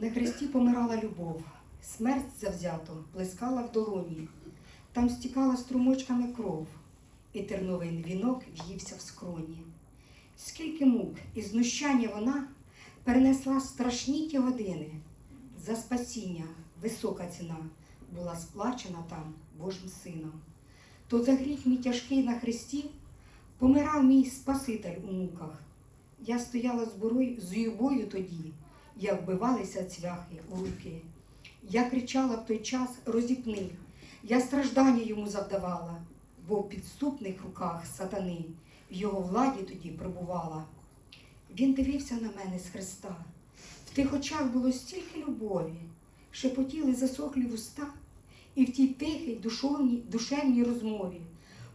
На хресті помирала любов, смерть завзято плескала в долоні, там стікала струмочками кров, і терновий вінок в'ївся в скроні. Скільки мук і знущання вона перенесла страшні ті години. За спасіння висока ціна була сплачена там Божим сином. То за гріх мій тяжкий на хресті помирав мій Спаситель у муках. Я стояла з борою з юбою тоді, як вбивалися цвяхи у руки. Я кричала в той час розіпни, я страждання йому завдавала, бо в підступних руках сатани в його владі тоді пробувала. Він дивився на мене з хреста. В тих очах було стільки любові, шепотіли засохлі вуста, і в тій тихій душовній, душевній розмові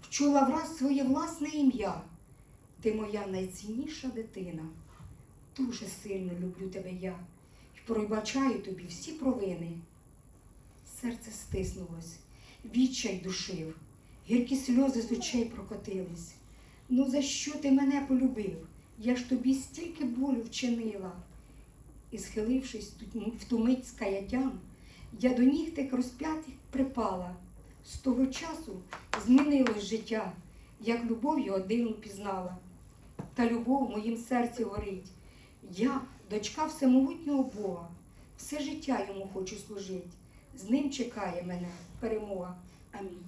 вчула враз своє власне ім'я. Ти моя найцінніша дитина. Дуже сильно люблю тебе я і пробачаю тобі всі провини. Серце стиснулось, відчай душив, гіркі сльози з очей прокотились. Ну за що ти мене полюбив? Я ж тобі стільки болю вчинила. І, схилившись тут в ту мить з каяттям, я до ніг тих розп'ятих припала. З того часу змінилось життя, як любов його дивну пізнала. Та любов в моїм серці горить. Я, дочка всемогутнього Бога, все життя йому хочу служити. З ним чекає мене перемога. Амінь.